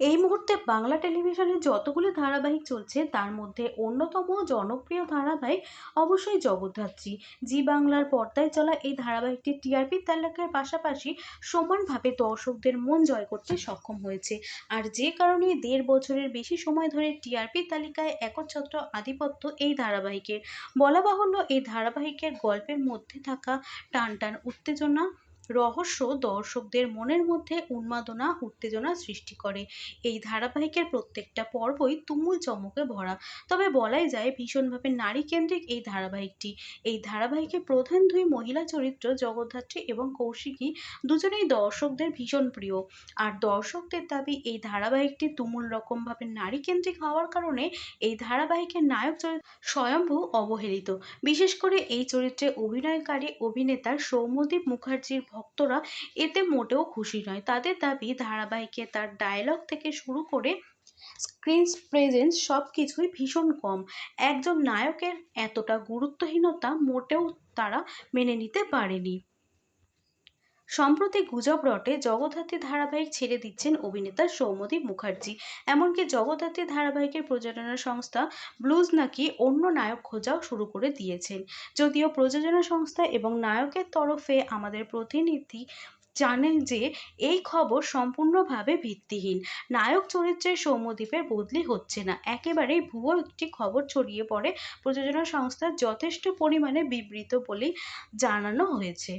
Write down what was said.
এই মুহূর্তে বাংলা টেলিভিশনে যতগুলো ধারাবাহিক চলছে, তার মধ্যে অন্যতম জনপ্রিয় ধারাবাহিক অবশ্যই জগদ্ধাত্রী। জি বাংলার পর্দায় চলা এই ধারাবাহিকটি টিআরপি তালিকার পাশাপাশি সমানভাবে দর্শকদের মন জয় করতে সক্ষম হয়েছে। আর যে কারণে দেড় বছরের বেশি সময় ধরে টিআরপি তালিকায় একচ্ছত্র আধিপত্য এই ধারাবাহিকের। বলা বাহুল্য, এই ধারাবাহিকের গল্পের মধ্যে থাকা টান টান উত্তেজনা রহস্য দর্শকদের মনের মধ্যে উন্মাদনা, উত্তেজনা সৃষ্টি করে। এই ধারাবাহিকের প্রত্যেকটা পর্বই তুমুল চমকে ভরা। তবে বলাই যায় ভীষণভাবে নারী কেন্দ্রিক এই ধারাবাহিকটি। এই ধারাবাহিকের প্রধান দুই মহিলা চরিত্র জগদ্ধাত্রী এবং কৌশিকী দুজনেই দর্শকদের ভীষণ প্রিয়। আর দর্শকদের দাবি, এই ধারাবাহিকটি তুমুল রকমভাবে নারী কেন্দ্রিক হওয়ার কারণে এই ধারাবাহিকের নায়ক চরিত্র স্বয়ম্ভু অবহেলিত। বিশেষ করে এই চরিত্রে অভিনয়কারী, অভিনেতা সৌম্যদীপ মুখার্জির ভক্তরা এতে মোটেও খুশি নয়। তাদের দাবি, ধারাবাহিকে তার ডায়লগ থেকে শুরু করে স্ক্রিন প্রেজেন্স সব কিছুই ভীষণ কম। একজন নায়কের এতটা গুরুত্বহীনতা মোটেও তারা মেনে নিতে পারেনি। সম্প্রতি গুজব রটে জগদ্ধাত্রী ধারাবাহিক ছেড়ে দিচ্ছেন অভিনেতা সৌম্যদীপ মুখার্জি। এমনকি জগদ্ধাত্রী ধারাবাহিকের প্রযোজনা সংস্থা ব্লুজ নাকি অন্য নায়ক খোঁজাও শুরু করে দিয়েছেন। যদিও প্রযোজনা সংস্থা এবং নায়কের তরফে আমাদের প্রতিনিধি জানেন যে, এই খবর সম্পূর্ণভাবে ভিত্তিহীন। নায়ক চরিত্রে সৌম্যদীপের বদলি হচ্ছে না। একেবারেই ভুয়ো একটি খবর ছড়িয়ে পড়ে প্রযোজনা সংস্থার যথেষ্ট পরিমাণে বিবৃত বলেই জানানো হয়েছে।